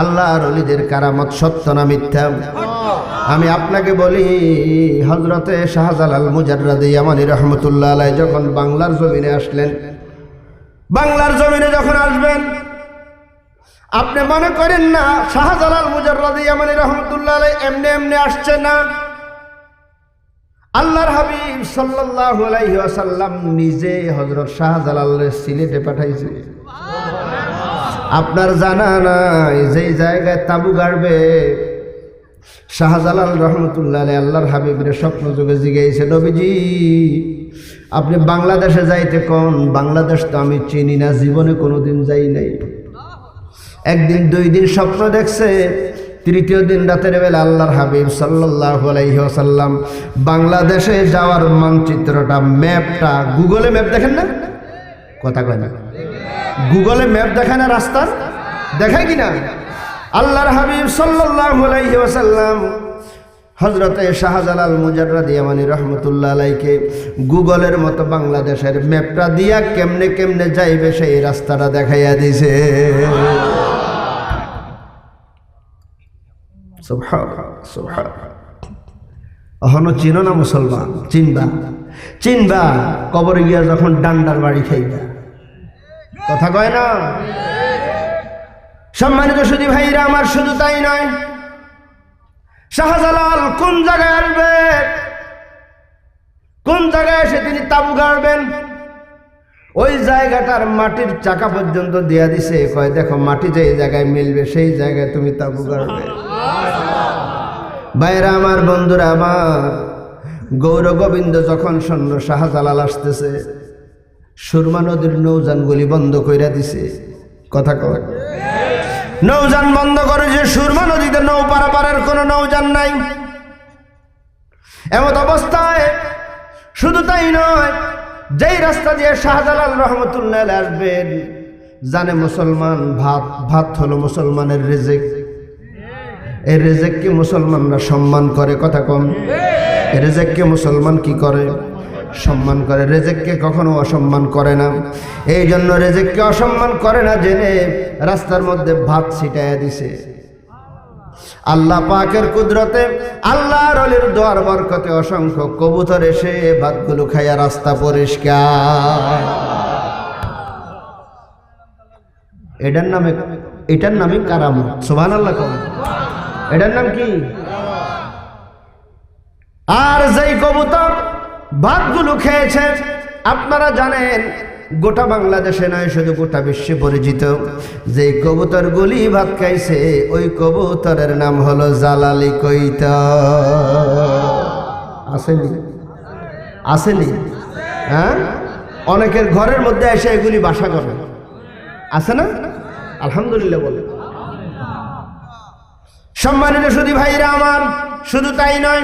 আল্লাহর অলিদের কারামত সত্য না মিথ্যা? আমি আপনাকে বলি হজরতে শাহজালাল মুজাররাদি আমানি রহমতুল্লাহ আলাই যখন বাংলার জমিনে আসলেন, বাংলার জমিনে যখন আসবেন, আপনি মনে করেন না শাহজালাল মুজাররাদি আমানি রহমতুল্লাহ আলাই এমনি এমনি আসছে না? আল্লাহর হাবিব সাল্লাল্লাহু আলাইহি ওয়াসাল্লাম নিজে হজরত শাহজালালের সিলেটে পাঠাইছে। আপনার জানা নাই, যেই জায়গায় তাবু গাড়বে, শাহজালাল রহমতুল্লাহ আল্লাহর হাবিবের স্বপ্ন যুগে জিগাইছে নবীজি। আপনি বাংলাদেশে যাইতে কোন, বাংলাদেশ তো আমি চিনি না, জীবনে কোনোদিন যাই নাই। একদিন, দুই দিন স্বপ্ন দেখছে, তৃতীয় দিন রাতের বেলা আল্লাহর হাবিব সাল্লাহ আলাইসাল্লাম বাংলাদেশে যাওয়ার মানচিত্রটা, ম্যাপটা, গুগলে ম্যাপ দেখেন না? কথা কয় না। গুগলে ম্যাপ দেখায় না রাস্তার দেখায় কিনা আল্লাহর হাবিব আলাইসাল্লাম হজরতে শাহজালাল মুজাররাদি আমানি রহমতুল্লাহ আলাইকে গুগলের মতো বাংলাদেশের ম্যাপটা দিয়া কেমনে কেমনে যাইবে সেই রাস্তাটা দেখাইয়া দিছে অহনো চিনো না মুসলমান? চিনবা? চিনবা, কবর গিয়া যখন ডান্ডার বাড়ি খাইবা। কথা কয় না? সম্মানিত শুধু ভাইরা, আমার শুধু তাই নয়, শাহজালাল কোন জায়গায় আসবে? কোন জায়গায় এসে তিনি তাবু গাড়বেন? ওই জায়গাটার মাটির চাকা পর্যন্ত দেয়া দিছে। কয়, দেখো, মাটি যে জায়গায় মিলবে, সেই জায়গায় তুমি তাবু গাড়বে। বাইরা আমার বন্ধুরা, আমার গৌর গোবিন্দ যখন সৈন্য শাহজালাল আসতেছে সুরমা নদীর নৌজানগুলি বন্ধ কইরা দিছে। কথা কয় নৌযান বন্ধ করে যে সুরমা নদীতে নৌ পারাপারের কোনো নৌযান নাই। এমত অবস্থায় শুধু তাই নয়, যেই রাস্তা দিয়ে শাহজালাল রহমতুল্লাহ আসবেন, জানে মুসলমান ভাত ভাত হলো মুসলমানের রেজেক। এই রেজেককে মুসলমানরা সম্মান করে, কথা কম। রেজেককে মুসলমান কি করে? সম্মান করে, রেজেককে কখনো অসম্মান করে না। এই জন্য রেজেককে অসম্মান করে না জেনে রাস্তার মধ্যে ভাত ছিটাইয়া দিছে। আল্লাহ পাকের কুদরতে, আল্লাহর অলির দোয়ার বরকতে অসংখ্য কবুতর এসে ভাতগুলো খাইয়া রাস্তা পরিষ্কার। এটার নামে এটার নামে কারাম সোভান আল্লাহ এটার নাম কি? আর যেই কবুতর ভাতগুলো খেয়েছে। আপনারা জানেন, গোটা বাংলাদেশে নয়, শুধু গোটা বিশ্বে পরিচিত। যে কবুতর গুলি ভাত খাইছে, ওই কবুতরের নাম হলো জালালি কৈত আসেনি? আসেনি? হ্যাঁ? অনেকের ঘরের মধ্যে এসে এগুলি বাসা করে। আছে না? আলহামদুলিল্লাহ বলে। সম্মানিত শুধু ভাইরা আমার, শুধু তাই নয়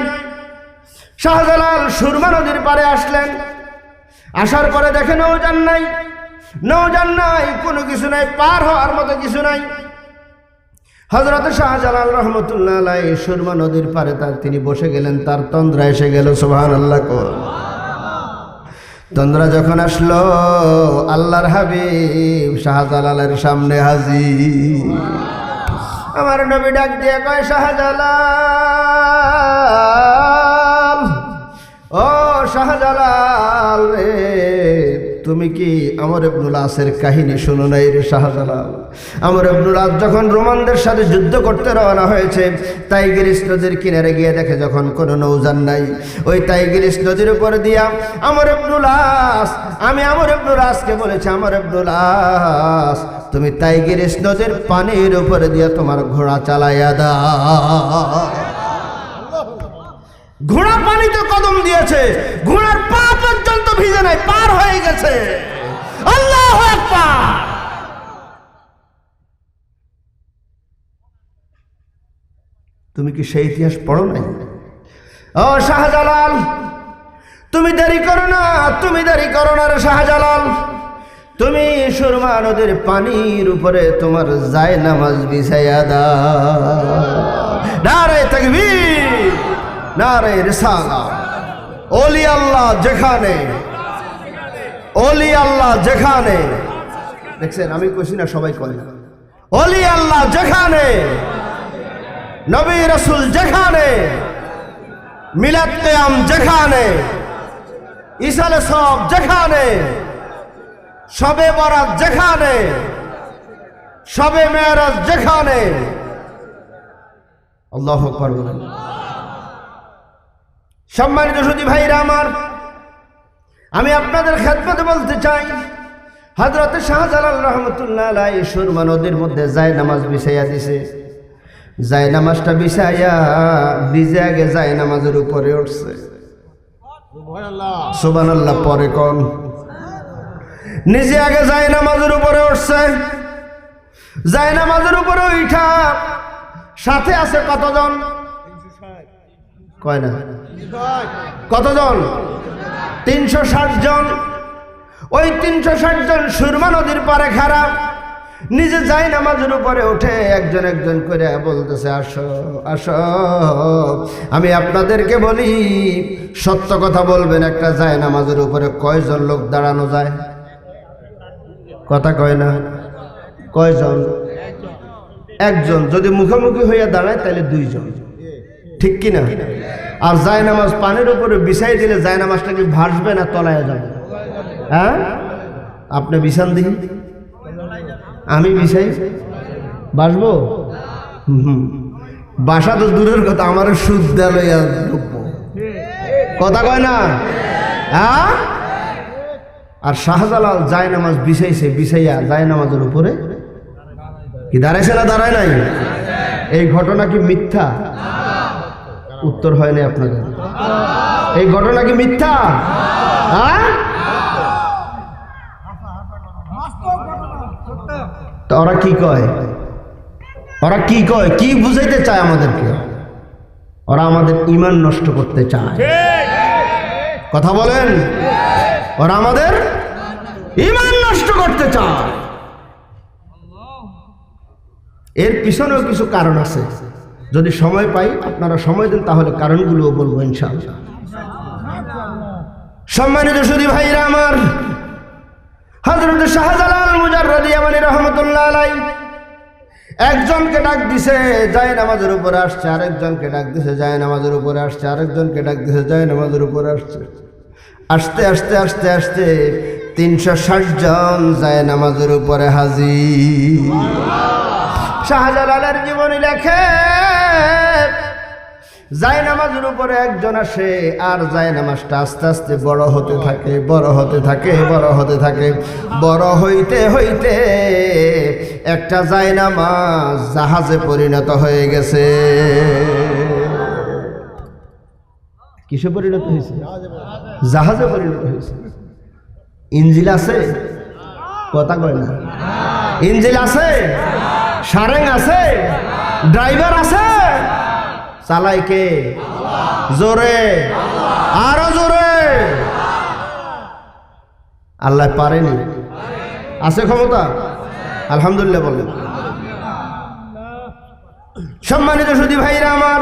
শাহজালাল সুরমা নদীর পারে আসলেন। আসার পরে দেখে নৌজান নাই। নৌজান নাই, কোনো কিছু নাই, পার হওয়ার মতো কিছু নাই। হজরত শাহজালাল রহমতুল্লাহ সুরমা নদীর পারে তার তিনি বসে গেলেন, তার তন্দ্রা এসে গেল সোহান আল্লাহ তন্দ্রা যখন আসলো, আল্লাহর হাবিব শাহজালালের সামনে হাজি আমার নবী ডাক দিয়ে কয়, শাহজালাল! শাহজালাল রে। তুমি কি আমর ইবনুল কাহিনী শুনো নাই রে শাহজালাল? আমর ইবনুল যখন রোমানদের সাথে যুদ্ধ করতে রওনা হয়েছে টাইগ্রিস নদীর কিনারে গিয়ে দেখে যখন কোনো নৌজান নাই, ওই টাইগ্রিস নদীর উপর দিয়া, আমর ইবনুল আমি আমর ইবনুল আসকে বলেছি, আমর ইবনুল আস, তুমি টাইগ্রিস নদীর পানির উপরে দিয়ে তোমার ঘোড়া চালাইয়া দাও। ঘোড়া পানিতে কদম দিয়েছে। ঘোড়ার পা পর্যন্ত ভিজে নাই, পার হয়ে গেছে। আল্লাহ তুমি কি সেই ইতিহাস পড়ো নাই? ও শাহজালাল, তুমি দেরি করো না, তুমি দেরি করো না রে শাহজালাল। তুমি সুরমা নদীর পানির উপরে তোমার যায় নামাজ বিছাইয়া দাও। নারে তাকবীর। নারে রিসালা। ওলি আল্লাহ যেখানে ওলি আল্লাহ যেখানে। দেখছেন, আমি কইছি না সবাই কয় অলি আল্লাহ যেখানে, নবী রসুল যেখানে, মিলাদ কেয়াম যেখানে ইসালে সব যেখানে, সবে বরাত যেখানে, সবে মেয়ারাজ যেখানে। আল্লাহ আকবার বলেন। সম্মানিত সুদী ভাইরা আমার আমি আপনাদের খেদমতে বলতে চাই। হজরত শাহজালাল রহমতুল্লাহ আলাই সুরমা নদীর মধ্যে যায় নামাজ বিছাইয়া দিছে। যায় নামাজটা বিছাইয়া নিজে আগে যায় নামাজের উপরে উঠছে। সুবান আল্লাহ পরে কন? নিজে আগে যায় নামাজের উপরে উঠছে। যায় নামাজের উপরে উঠা সাথে আছে কতজন? কয় না? কতজন? তিনশো ষাট জন। ওই তিনশো ষাট জন সুরমা নদীর পারে খারাপ নিজে যাই নামাজের উপরে উঠে একজন একজন করে বলতেছে, আসো আসো। আমি আপনাদেরকে বলি, সত্য কথা বলবেন, একটা যায় নামাজের উপরে কয়জন লোক দাঁড়ানো যায়? কথা কয় না। কয়জন? একজন। যদি মুখোমুখি হইয়া দাঁড়ায়, তাহলে দুইজন। ঠিক কি না আর যায় নামাজ পানের উপরে বিছাই দিলে যায় নামাজটা কি ভাসবে না, তলায় যাবে। হ্যাঁ? আপনি বিছান দিন। আমি বিছাই। বাসবো বাসা তো দূরের কথা, আমার সুদ লইয়া কথা কয় না? হ্যাঁ? আর শাহজালাল যায় নামাজ বিছাইছে, বিছাইয়া যায় নামাজের উপরে। কি দাঁড়াইছে না দাঁড়ায় নাই? এই ঘটনা কি মিথ্যা? উত্তর হয় নাই আপনাদের। এই ঘটনা কি মিথ্যা? হ্যাঁ? তো ওরা কি কয়? ওরা কি কয়? কি বুঝাইতে চায় আমাদেরকে? ওরা আমাদের ইমান নষ্ট করতে চায়। কথা বলেন? ওরা আমাদের ইমান নষ্ট করতে চায়। এর পিছনেও কিছু কারণ আছে। যদি সময় পাই, আপনারা সময় দেন, তাহলে কারণগুলো বলব ইনশাআল্লাহ। সম্মানিত সুদী ভাইরা আমার হজরত শাহজালাল মুজাররদি আমানি রহমতুল্লাহ আলাই একজনকে ডাক দিছে যায় নামাজের উপরে আসছে। আরেকজনকে ডাক দিছে যায় নামাজের উপরে আসছে। আরেকজনকে ডাক দিছে যায় নামাজের উপরে আসছে। আস্তে আস্তে আস্তে আস্তে তিনশো ষাট জন যায় নামাজের উপরে হাজির। শাহজালালের জীবনী লেখে। যায় নামাজের উপরে একজন আসে, আর যায় নামাজটা আস্তে আস্তে বড় হতে থাকে, বড় হতে থাকে, বড় হতে থাকে। বড় হইতে হইতে একটা যায় নামাজ জাহাজে পরিণত হয়ে গেছে। কিসে পরিণত হয়েছে? জাহাজে পরিণত হয়েছে। ইঞ্জিল আছে? কথা কয় না। ইঞ্জিল আছে? সারেং আছে? ড্রাইভার আছে? চালাই কে? জোরে। আরও জোরে। আল্লাহ পারেনি। আছে ক্ষমতা? আলহামদুলিল্লাহ বলেন। সম্মানিত সুদী ভাইরা আমার,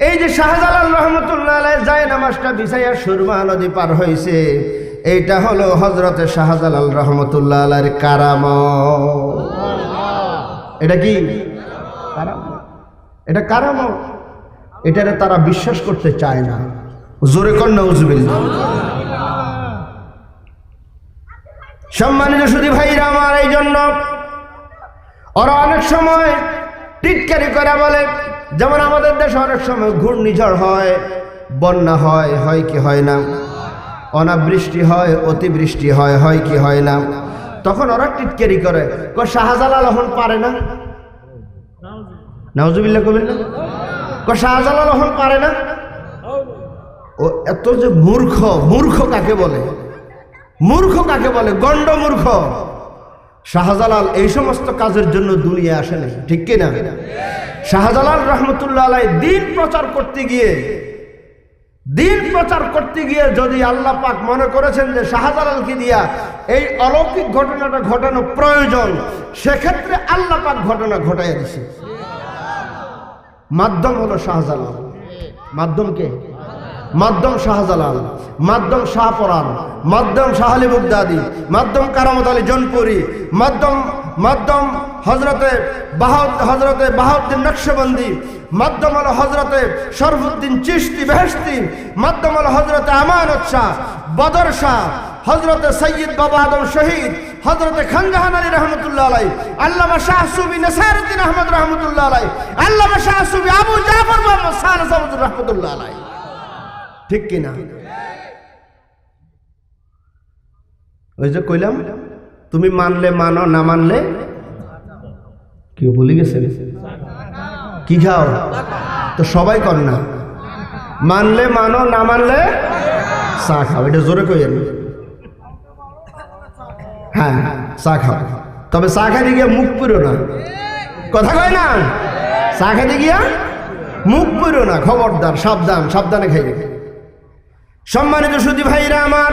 এই যে শাহজালাল রহমতুল্লাহ যায় নামাজটা বিছাইয়া সুরমা নদী পার হয়েছে এইটা হলো হজরতে শাহজালাল রহমতুল্লাহ আলাইয়ের কারাম এটা কি? এটা কারাম এটারে তারা বিশ্বাস করতে চায় না। জোরে কন্যা উজবিল্লা সম্মানিত সুদী ভাইরা আমার এই জন্য ওরা অনেক সময় টিটকারি করে বলে, যেমন আমাদের দেশে অনেক সময় ঘূর্ণিঝড় হয়, বন্যা হয় হয় কি হয় না? অনাবৃষ্টি হয়, অতিবৃষ্টি হয় হয় কি হয় না? তখন ওরা টিটকারি করে। ক শাহজালাল এখন পারে না? না? ক শাহজালাল এখন পারে না? ও, এত যে মূর্খ মূর্খ কাকে বলে? মূর্খ কাকে বলে? গণ্ড মূর্খ। শাহজালাল এই সমস্ত কাজের জন্য দুনিয়া আসেনি ঠিক কিনা? শাহজালাল রহমতুল্লাহ আলাই দিন প্রচার করতে গিয়ে দিন প্রচার করতে গিয়ে যদি আল্লাহ পাক মনে করেছেন যে শাহজালালকে দিয়া এই অলৌকিক ঘটনাটা ঘটানো প্রয়োজন, সেক্ষেত্রে আল্লাহ পাক ঘটনা ঘটাইয়া দিছে। মাধ্যম হলো শাহজালাল। মাধ্যমকে মাধ্যম শাহজালাল, মাধ্যম শাহপরান মাধ্যম শাহালি বুগদাদি মাধ্যম কারামত আলী জনপুরি, মাধ্যম মাধ্যম হজরতে বাহাদ হজরতে বাহাউদ্দিন নকশবন্দি, মাধ্যম হল হজরতে শরফুদ্দিন চিস্তি বেহস্তি মাধ্যম হল হজরতে আমানত শাহ, বদর শাহ হজরতে সৈয়দ বাবা আদম শহীদ হজরতে খানজাহান আলী রহমতুল্লাহ আলাই আল্লামা শাহ সুবি নসারুদ্দিন আহমদ রহমতুল্লাহ আলাই আল্লামা শাহ সুবি আবু জাফর মোহাম্মদ শাহ নসারুদ্দিন রহমতুল্লাহ আলাই ঠিক কিনা? ওই যে কইলাম, তুমি মানলে মানো, না মানলে? কেউ বলে গেছে? কি খাও? তো সবাই কর না। মানলে মানো, না মানলে? চা খাও, এটা জোরে কই কইেন হ্যাঁ চা খাও। তবে চা খাইতে গিয়ে মুখ পুরো না। কথা কয় না? চা খাইতে গিয়া মুখ পুরো না, খবরদার, সাবধান, সাবধানে খাইবে। সম্মানিত সুদী ভাইরা আমার,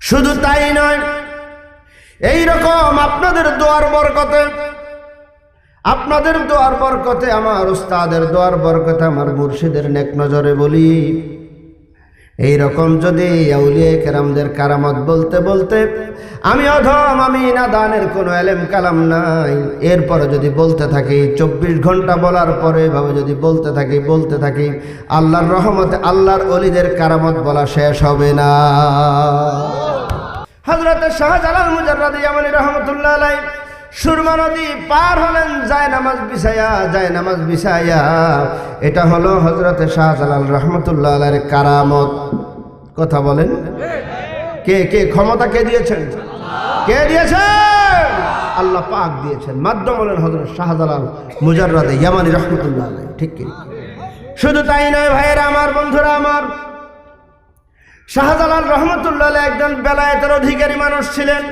শুধু তাই নয় এই রকম আপনাদের দোয়ার বরকতে, আপনাদের দোয়ার বরকতে, আমার উস্তাদের দোয়ার বরকতে, আমার মুর্শিদের নেক নজরে বলি এই রকম যদি আউলিয়া কেরামদের কারামত বলতে বলতে আমি অধম আমি না দানের কোনো এলেম কালাম নাই। এরপরে যদি বলতে থাকি, চব্বিশ ঘণ্টা বলার পরে এভাবে যদি বলতে থাকি বলতে থাকি, আল্লাহর রহমতে আল্লাহর অলিদের কারামত বলা শেষ হবে না। হজরত শাহজালাল ইয়ামানি রহমতুল্লাহ আলাই সুরমা নদী পার হলেন, যায় নামাজ বিছায়া, যায় নামাজ বিছায়া। এটা হলো হজরতে শাহজালাল রহমতুল্লাহ আলাইয়ের কারামত। কথা বলেন। কে কে, ক্ষমতা কে দিয়েছেন? কে দিয়েছেন? আল্লাহ পাক দিয়েছেন। মাধ্যম হলেন হজরত শাহজালাল মুজাররাদে ইয়ামানি রহমতুল্লাহ আলাই ঠিক কি? শুধু তাই নয় ভাইয়েরা, আমার বন্ধুরা, আমার শাহজালাল রহমতুল্লাহ একজন বেলায়েতের অধিকারী মানুষ ছিলেন।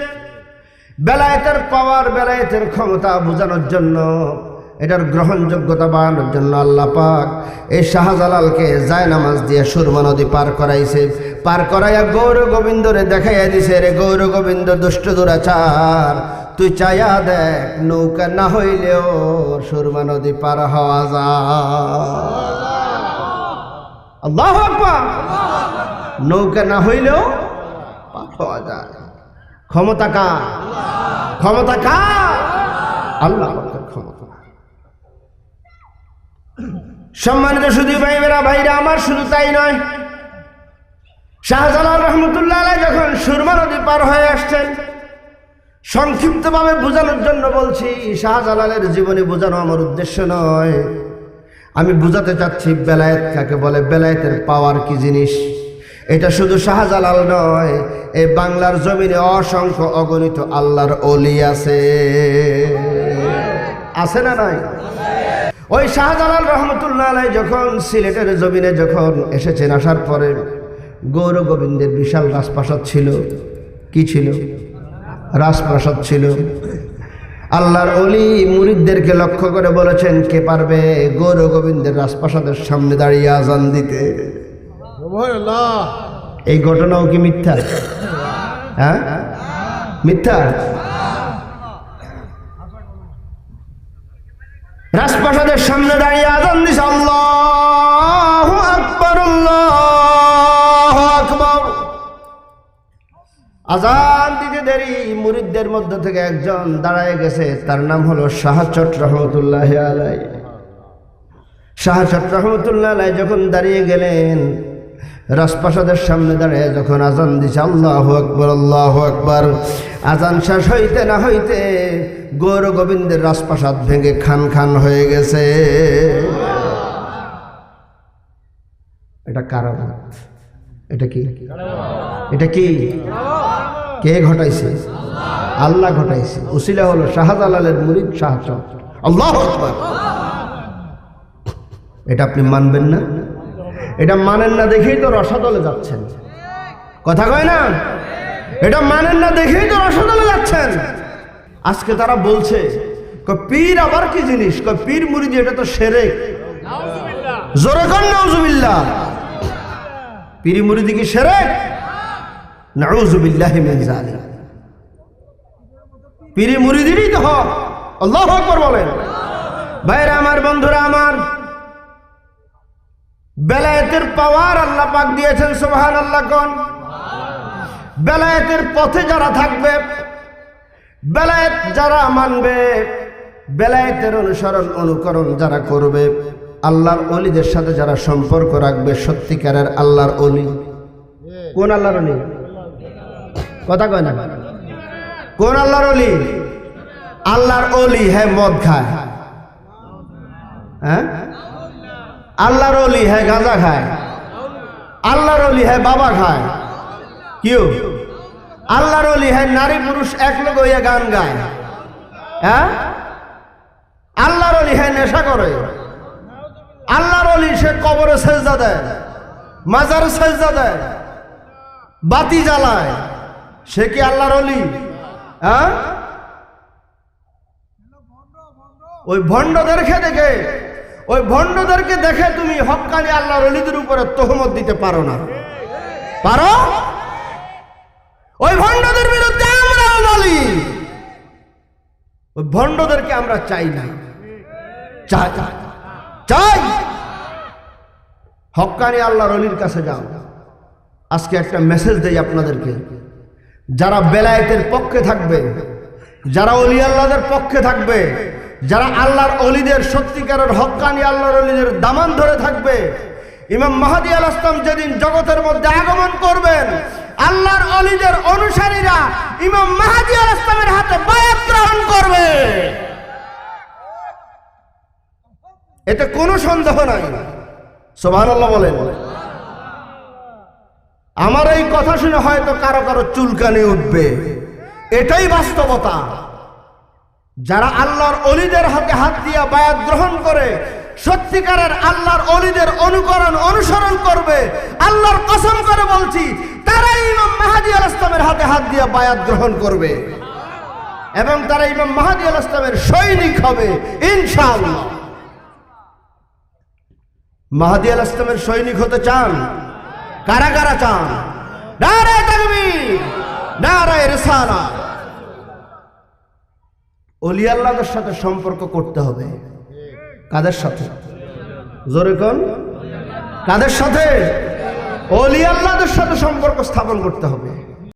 বেলায়েতের পাওয়ার, বেলায়েতের ক্ষমতা বোঝানোর জন্য, এটার গ্রহণযোগ্যতা বাড়ানোর জন্য আল্লাহ পাক এই শাহজালালকে জায় নামাজ দিয়ে সুরমা নদী পার করাইছে। পার করাইয়া গৌর গোবিন্দরে দেখাইয়া দিছে, রে গৌর গোবিন্দ, দুষ্ট দুরাচার, তুই চাইয়া দেখ, নৌকা না হইলেও সুরমা নদী পার হওয়া যায়। আল্লাহ নৌকা না হইলেও পার হওয়া যায়। ক্ষমতা কার? ক্ষমতা কার? আল্লাহ ক্ষমতা। সম্মানিত শুধু ভাইবেরা ভাইরা, আমার শুধু তাই নয়। শাহজালাল রহমতুল্লাহ যখন সুরমা নদী পার হয়ে আসছেন, সংক্ষিপ্তভাবে বোঝানোর জন্য বলছি, শাহজালালের জীবনে বোঝানো আমার উদ্দেশ্য নয়। আমি বুঝাতে চাচ্ছি বেলায়েত কাকে বলে, বেলায়েতের পাওয়ার কি জিনিস? এটা শুধু শাহজালাল নয়, এই বাংলার জমিনে অসংখ্য অগণিত আল্লাহর অলি আছে। আছে না নাই? ওই শাহজালাল রহমতুল্লাহ আলাই যখন সিলেটের জমিনে যখন এসেছেন, আসার পরে গৌর গোবিন্দের বিশাল রাজপ্রাসাদ ছিল। কি ছিল? রাজপ্রাসাদ ছিল। আল্লাহর অলি মুরিদদেরকে লক্ষ্য করে বলেছেন, কে পারবে গৌর গোবিন্দের রাজপ্রাসাদের সামনে দাঁড়িয়ে আজান দিতে? এই ঘটনাও কি মিথ্যা? হ্যাঁ? মিথ্যা? রাজপ্রাসাদের সামনে দাঁড়িয়ে আজান দিস আল্লাহ আকবর আজান দিতে দেরি, মুরিদদের মধ্য থেকে একজন দাঁড়ায় গেছে, তার নাম হলো শাহচট রহমতুল্লাহ আলাই শাহচট রহমতুল্লাহ আলাই যখন দাঁড়িয়ে গেলেন রাজপ্রাসাদের সামনে দাঁড়িয়ে যখন আজান দিছে, আল্লাহ আকবর আল্লাহ আকবর, আজান শেষ হইতে না হইতে গৌর গোবিন্দের রাজপ্রাসাদ ভেঙে খান খান হয়ে গেছে। এটা কারামত এটা কি? এটা কি? কে ঘটাইছে? আল্লাহ ঘটাইছে। উসিলা হলো শাহজালালের মুরিদ শাহচ আল্লাহ এটা আপনি মানবেন না? এটা মানেন না দেখেই তো রসাদলে যাচ্ছেন। কথা কয় না? এটা মানেন না দেখেই তো রসাদলে যাচ্ছেন। আজকে তারা বলছে পীর আবার কি জিনিস? পীর মুরিদি, এটা তো সেরে জোরে কন, নাউজুবিল্লাহ। পীর মুরিদি কি সেরে নাউজুবিল্লাহি জালিক পীরি মুরিদিরই তো হক। আল্লাহু আকবার বলেন। ভাইরা, আমার বন্ধুরা, আমার বেলায়েতের পাওয়ার আল্লাহ পাক দিয়েছেন সোহান আল্লাহ কোন? বেলায়েতের পথে যারা থাকবে, বেলায়েত যারা মানবে, বেলায়েতের অনুসরণ, অনুকরণ যারা করবে, আল্লাহর অলিদের সাথে যারা সম্পর্ক রাখবে, সত্যিকারের আল্লাহর অলি। কোন আল্লাহর অলি? কথা কয় না। কোন আল্লাহর অলি? আল্লাহর অলি হ্যাঁ মদ খায়। হ্যাঁ? আল্লাহর অলি হ্যাঁ গাঁজা খায়। আল্লাহর অলি হ্যাঁ বাবা খায়। কিউ? আল্লাহর অলি হ্যাঁ নারী পুরুষ এক লোক হইয়া গান গায়। হ্যাঁ? আল্লাহর অলি হ্যাঁ নেশা করে। আল্লাহর অলি সে কবরে সেজদা দেয়। মাজারে সেজদা দেয়। বাতি জ্বালায়। সে কি আল্লাহর অলি হ্যাঁ? ওই ভণ্ডদেরকে দেখে ওই ভণ্ডদেরকে দেখে তুমি হক্কানি আল্লাহর অলিদের উপরে তহমত দিতে পারো না। পারো? ওই ভণ্ডদের বিরুদ্ধে আমরাও বলি, ওই ভণ্ডদেরকে আমরা চাই না। চাই চাই। হক্কানি আল্লাহর অলির কাছে যাও। আজকে একটা মেসেজ দেই আপনাদেরকে। যারা বেলায়েতের পক্ষে থাকবে, যারা অলি আল্লাহদের পক্ষে থাকবে যারা আল্লাহর অলিদের, সত্যিকারের হক্কানি আল্লাহর অলিদের দামান ধরে থাকবে, ইমাম মাহাদি আল আসলাম যেদিন জগতের মধ্যে আগমন করবেন, আল্লাহর অলিদের অনুসারীরা ইমাম মাহাদি আল আসলামের হাতে বায়াত গ্রহণ করবে। এতে কোনো সন্দেহ নাই। সোভান আল্লাহ বলেন। আমার এই কথা শুনে হয়তো কারও কারও চুলকানি উঠবে। এটাই বাস্তবতা। যারা আল্লাহর অলিদের হাতে হাত দিয়া বায়াত গ্রহণ করে, সত্যিকারের আল্লাহর অলিদের অনুকরণ অনুসরণ করবে, আল্লাহর কসম করে বলছি, তারাই ইমাম মাহাদি আল ইসলামের হাতে হাত দিয়া বায়াত গ্রহণ করবে। এবং তারা ইমাম মাহাদি আল ইসলামের সৈনিক হবে, ইনশাআল্লাহ। মাহাদি আল ইসলামের সৈনিক হতে চান? কারা কারা চান? নারায় তাকবীর, নারায় রিসালা অলি সাথে সম্পর্ক করতে হবে। কাদের সাথে? জোরে কোন? কাদের সাথে? অলি সাথে সম্পর্ক স্থাপন করতে হবে।